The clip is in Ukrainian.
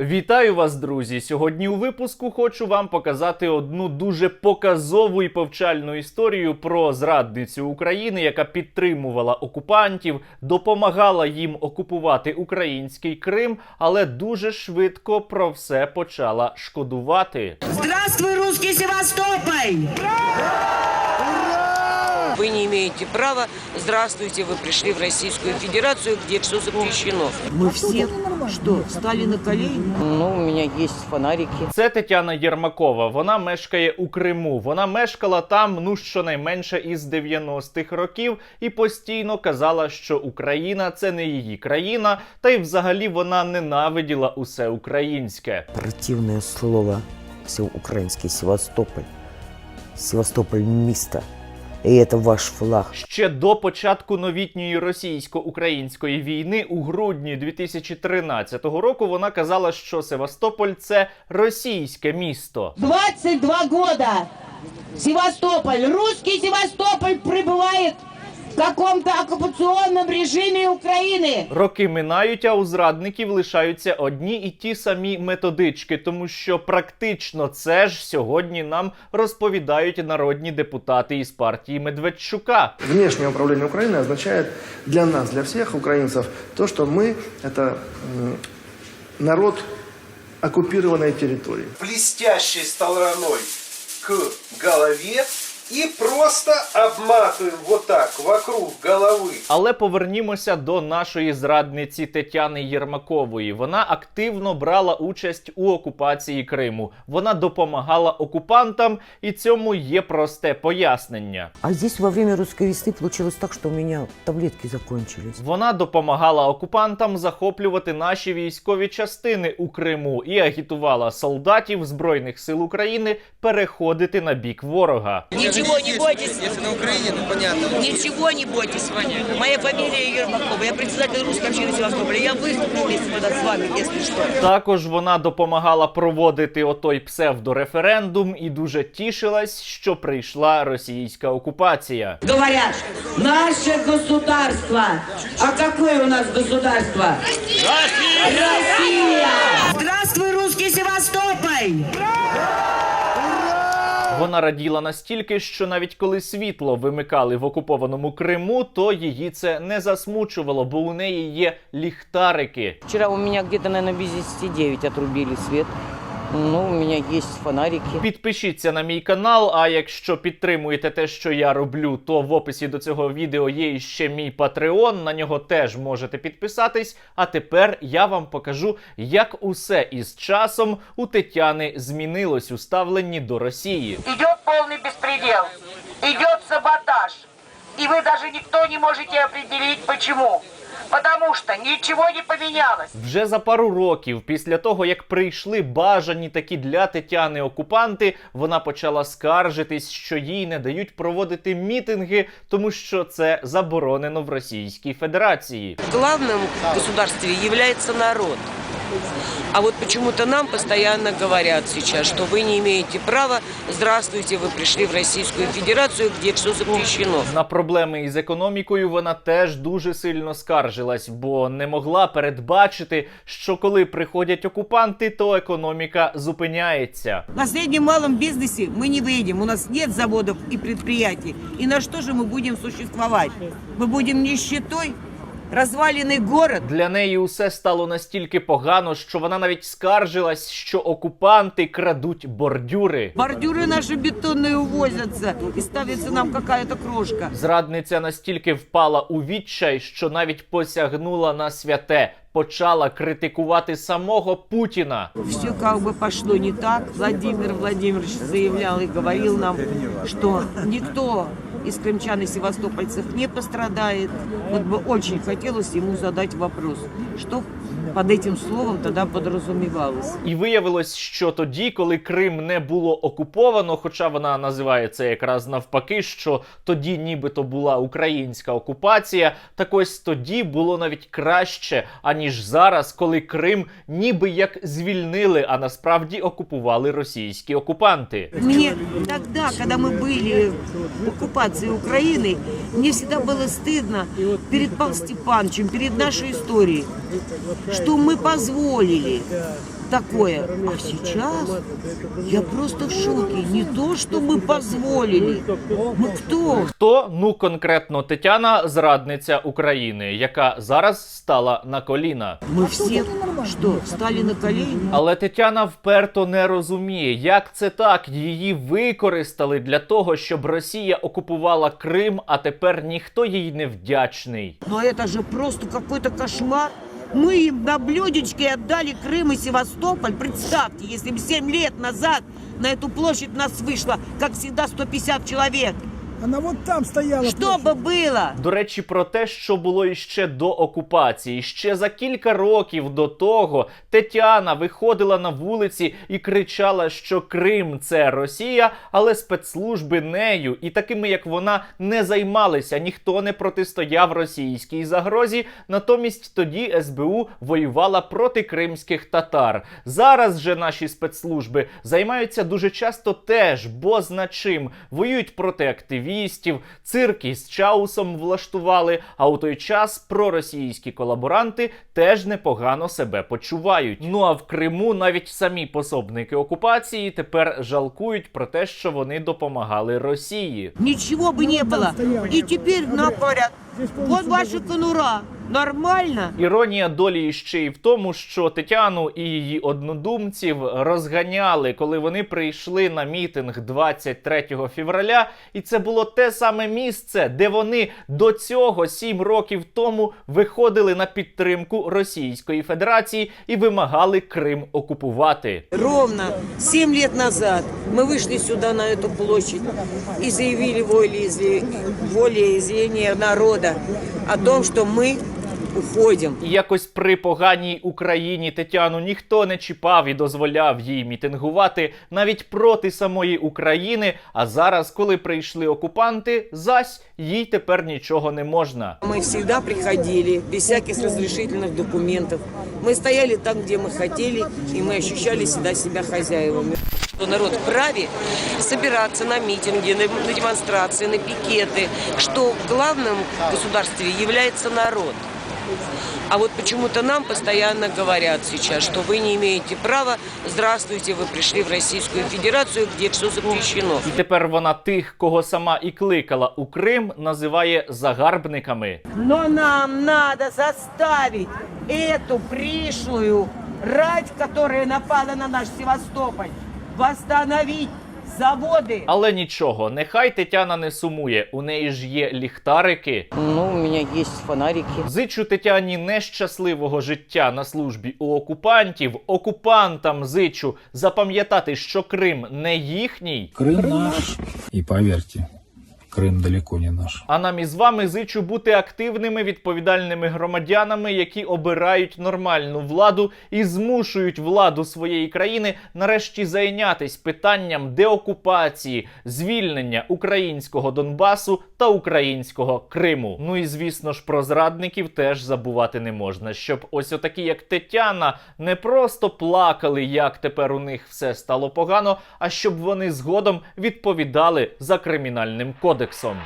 Вітаю вас, друзі! Сьогодні у випуску хочу вам показати одну дуже показову і повчальну історію про зрадницю України, яка підтримувала окупантів, допомагала їм окупувати український Крим, але дуже швидко про все почала шкодувати. Здравствуй, русский Севастополь! Вы не имеете права. Здравствуйте, вы пришли в Российскую Федерацию, где все запрещено. Мы все, что, встали на колени? Ну, у меня есть фонарики. Це Тетяна Єрмакова. Вона мешкає у Криму. Вона мешкала там ну щонайменше із 90-х років і постійно казала, що Україна це не її країна, та й взагалі вона ненавиділа усе українське. противное слово все украинский Севастополь. Севастополь місто. И це ваш флаг. Ще до початку новітньої російсько-української війни у грудні 2013 року вона казала, що Севастополь це російське місто. 22 года Севастополь, русский Севастополь пребывает в каком-то оккупационном режиме Украины. Роки минають, а у зрадників лишаються одні і ті самі методички, тому що практично це ж сьогодні нам розповідають народні депутати із партії Медведчука. Внешнее управление Украиной означает для нас, для всех украинцев, то, что мы – это м, народ оккупированной территории. блестящей стороной к голове и просто обматываем вот так вокруг головы. Але повернімося до нашої зрадниці Тетяни Єрмакової. Вона активно брала участь у окупації Криму. Вона допомагала окупантам, і цьому є просте пояснення. А здесь во время русской весны получилось так, что у меня таблетки закончились. Вона допомагала окупантам захоплювати наші військові частини у Криму і агітувала солдатів Збройних сил України переходити на бік ворога. Ничего не бойтесь. Если на Украине, ну понятно. Ничего не бойтесь. Моя фамилия Ермакова. Я председатель русской общины Севастополя. Я выступлю вместе тогда с вами, если что. Також вона допомагала проводити отой псевдореферендум і дуже тішилась, що прийшла російська окупація. Говорят, наше государство. А какое у нас государство? Россия! Здравствуй, русский Севастополь! Вона раділа настільки, що навіть коли світло вимикали в окупованому Криму, то її це не засмучувало, бо у неї є ліхтарики. Вчора у мене десь без 10 отрубили свет. Ну, у меня есть фонарики. Підпишіться на мій канал. А якщо підтримуєте те, що я роблю, то в описі до цього відео є ще мій Patreon, На нього теж можете підписатись. А тепер я вам покажу, як усе із часом у Тетяни змінилось у ставленні до Росії. идет полный беспредел, идет саботаж. И вы даже никто не можете определить почему. Потому що нічого не помінялось. Вже за пару років після того, як прийшли бажані такі для Тетяни окупанти, вона почала скаржитись, що їй не дають проводити мітинги, тому що це заборонено в Російській Федерації. Главним в є является народ. А вот почему-то нам постоянно говорят сейчас, что вы не имеете права. Здравствуйте, вы пришли в Российскую Федерацию, где все запрещено. На проблеми із економікою вона теж дуже сильно скаржилась, бо не могла передбачити, що коли приходять окупанти, то економіка зупиняється. На среднем малом бизнесе мы не выйдем. У нас нет заводов и предприятий. И на что же мы будем существовать? Мы будем нищетой? Разваленный город? Для неї усе стало настільки погано, що вона навіть скаржилась, що окупанти крадуть бордюри. Бордюры наши бетонные увозятся и ставится нам какая-то крошка. Зрадниця настільки впала у відчай, що навіть посягнула на святе, почала критикувати самого Путіна. Все как бы пошло не так. Владимир Владимирович заявлял и говорил нам, что никто из крымчан и севастопольцев не пострадает. Вот бы очень хотелось ему задать вопрос, что под этим словом тогда подразумевалось. І виявилось, що тоді, коли Крим не було окуповано, хоча вона називає це якраз навпаки, що тоді нібито була українська окупація, так ось тоді було навіть краще, аніж зараз, коли Крим ніби як звільнили, а насправді окупували російські окупанти. Мне тогда, когда мы были в оккупации Украины, мне всегда было стыдно перед Павлом Степановичем, перед нашей историей, что мы позволили такое. А сейчас я просто в шоке. Не то, что мы позволили. Мы кто? Хто? Ну конкретно Тетяна, зрадниця України, яка зараз стала на коліна. Мы все что, стали на колени? Але Тетяна вперто не розуміє, як це так. Її використали для того, щоб Росія окупувала Крим, а тепер ніхто їй не вдячний. Но это же просто какой-то кошмар. Мы им на блюдечке отдали Крым и Севастополь. Представьте, если бы 7 лет назад на эту площадь нас вышло, как всегда, 150 человек. Она вот там стояла. Что бы было? До речі, про те, що було іще до окупації. Ще за кілька років до того Тетяна виходила на вулиці і кричала, що Крим це Росія, але спецслужби нею і такими, як вона, не займалися. Ніхто не протистояв російській загрозі. Натомість тоді СБУ воювала проти кримських татар. Зараз же наші спецслужби займаються дуже часто теж, бо зна чим воюють проти активістів, цирк із чаусом влаштували. А у той час проросійські колаборанти теж непогано себе почувають. Ну а в Криму навіть самі пособники окупації тепер жалкують про те, що вони допомагали Росії. Нічого би не було. і тепер нам говорят, вот ваша конура. Нормально? Іронія долі ще й в тому, що Тетяну і її однодумців розганяли, коли вони прийшли на мітинг 23 февраля, і це було те саме місце, де вони до цього сім років тому виходили на підтримку Російської Федерації і вимагали Крим окупувати. Ровно 7 лет назад мы вышли сюда, на эту площадь, и заявили волеизли- волеизъявление народа о том, что мы уходим. І якось при поганій Україні Тетяну ніхто не чіпав і дозволяв їй мітингувати навіть проти самої України. А зараз, коли прийшли окупанти, зась їй тепер нічого не можна. Мы всегда приходили без всяких разрешительных документов. Мы стояли там, где мы хотели, и мы ощущали всегда себя хозяевами. Что народ вправе собираться на митинги, на на демонстрации, на пикеты, что главным в государстве является народ. А вот почему-то нам постоянно говорят сейчас, что вы не имеете права, здравствуйте, вы пришли в Российскую Федерацию, где все запрещено. І тепер вона тих, кого сама і кликала у Крим, називає загарбниками. Но нам надо заставить эту пришлую рать, которая напала на наш Севастополь, восстановить заводи. Але нічого, нехай Тетяна не сумує. У неї ж є ліхтарики. Ну, у мене є фонарики. Зичу Тетяні нещасливого життя на службі у окупантів. Окупантам зичу запам'ятати, що Крим не їхній. Крим наш. І поверьте, Крым далеко не наш. А нам із вами зичу бути активними відповідальними громадянами, які обирають нормальну владу і змушують владу своєї країни нарешті зайнятись питанням деокупації, звільнення українського Донбасу та українського Криму. Ну і звісно ж про зрадників теж забувати не можна, щоб ось отакі, як Тетяна, не просто плакали, як тепер у них все стало погано, а щоб вони згодом відповідали за кримінальним кодексом.